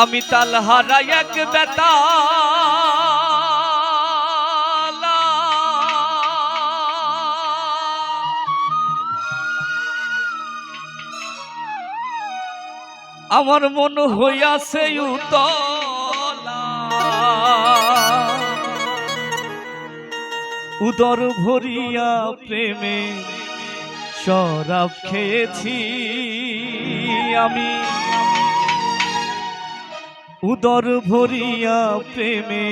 আমি তাল হারাই এক বেতা আমার মন হইয়াছে উতলা। উদর ভরিয়া প্রেমে শরাব খেয়েছি আমি। উদর ভরিয়া প্রেমে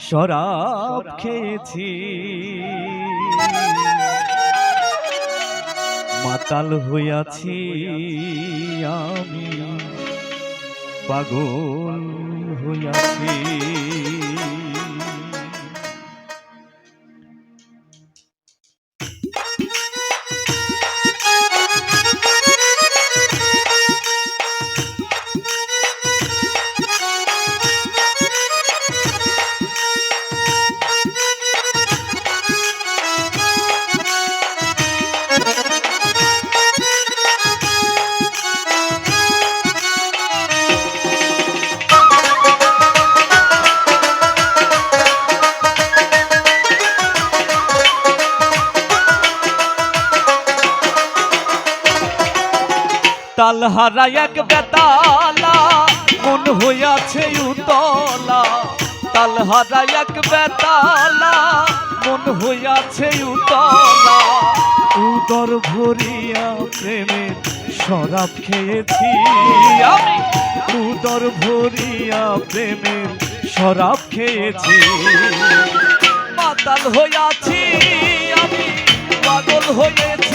শরাব খেয়েছি। মাতাল হইয়াছি আমি পাগল হইয়াছি। তাল হারাই এক বেতালা। মন হইয়াছে উতলা। তাল হারাই এক বেতালা। মন হইয়াছে উতলা। উদর ভরিয়া প্রেমের শরাব খেয়েছি আমি। উদর ভরিয়া প্রেমের শরাব খেয়েছি। মাতাল হইয়াছি আমি, পাগল হয়েছি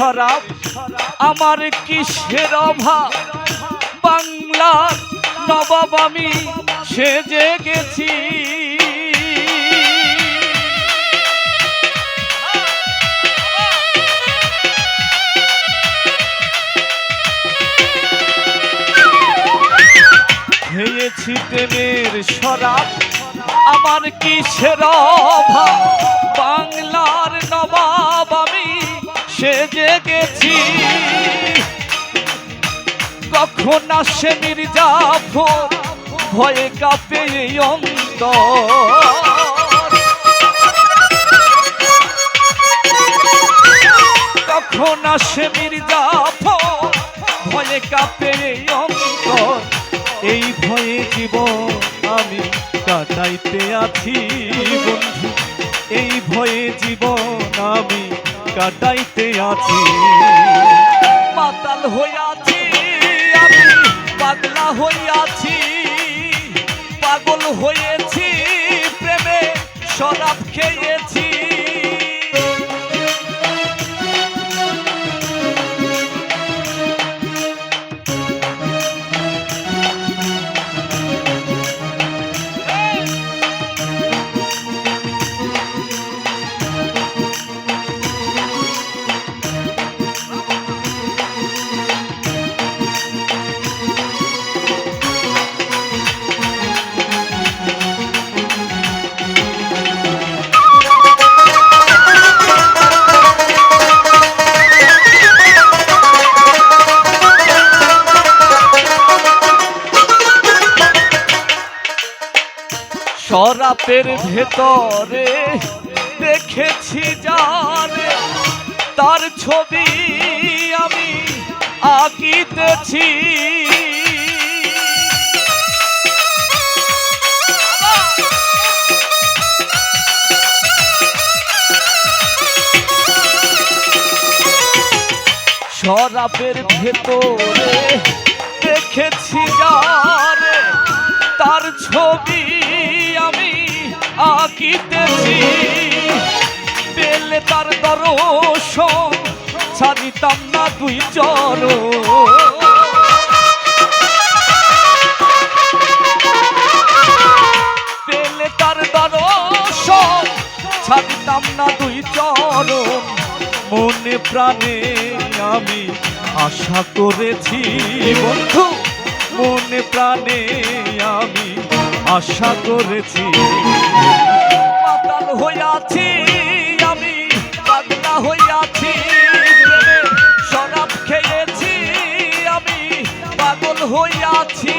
শরাব, আমার কিসের অভাব? বাংলার নবাব আমি সেজে গেছি। খেয়েছি প্রেমের শরাব, আমার কিসের অভাব? বাংলার সেজে গেছি কখন আসে মির্জাফর ভয়ে কাঁপে এই অন্তর। কখন আসে মির্জাফর ভয়ে কাঁপে এই অন্তর। এই ভয়ে জীবন আমি কাটাইতে আছি, বন্ধু। এই ভয়ে জীবন আমি কাটাইতে আছি। পাতাল হইয়াছি আমি পাগলা হইয়াছি পাগল হয়েছি প্রেমে শরাব খেয়েছি। রাতের ভেতরে দেখেছি জানে তার ছবি আমি আঁকিতেছি। সরাপের ভেতরে দেখেছি যার তার ছবি আঁকিতেছি পেলে তার দর্শন, ছাড়িতাম না দুই চরণ। পেলে তার দর্শন, ছাড়িতাম না দুই চরণ। মনে প্রাণে আমি আশা করেছি, বন্ধু, মনে প্রাণে আমি আশা করেছি। মাতাল হইয়াছি আমি পাগলা হইয়াছি শরাব খেয়েছি আমি পাগল হইয়াছি।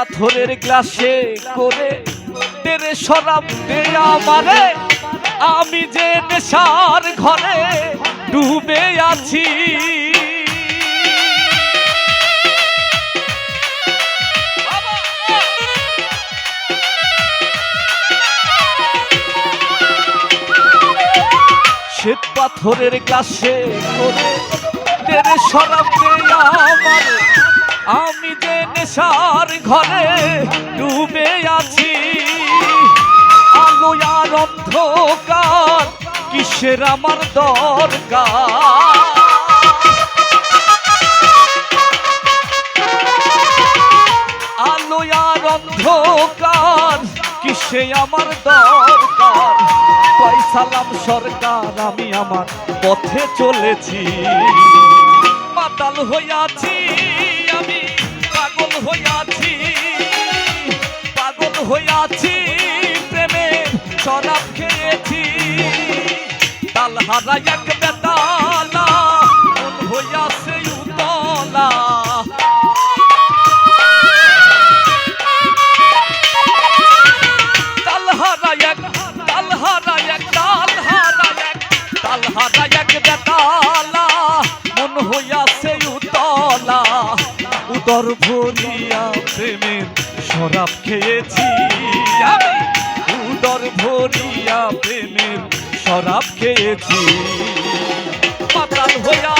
পাথরের গ্লাসে করে তেরে শরাব দে আমারে। আমি যে নেশার ঘরে ডুবে আছি। শ্বেত পাথরের গ্লাসে করে তেরে শরাব দে ঘরে ডুবে আছি। আলো আর অন্ধকার, কিসের আমার দরকার? আলো আর অন্ধকার, কিসে আমার দরকার? সালাম সরকার, আমি আমার পথে চলেছি। মাতাল হইয়াছি হইয়াছি, পাগল হইয়াছি, প্রেমে শরাব খেয়েছি। তাল হারা এক বেতালা হইয়াছে উতলা। তাল হারা এক, তাল হারা এক, তাল হারা এক, তাল হারা এক বেতালা। মন হইয়াছে গর্ভ নিয়া শরাব খেয়েছি। আমি উদর ভরিয়া প্রেমের শরাব খেয়েছি। পাতাল হইয়া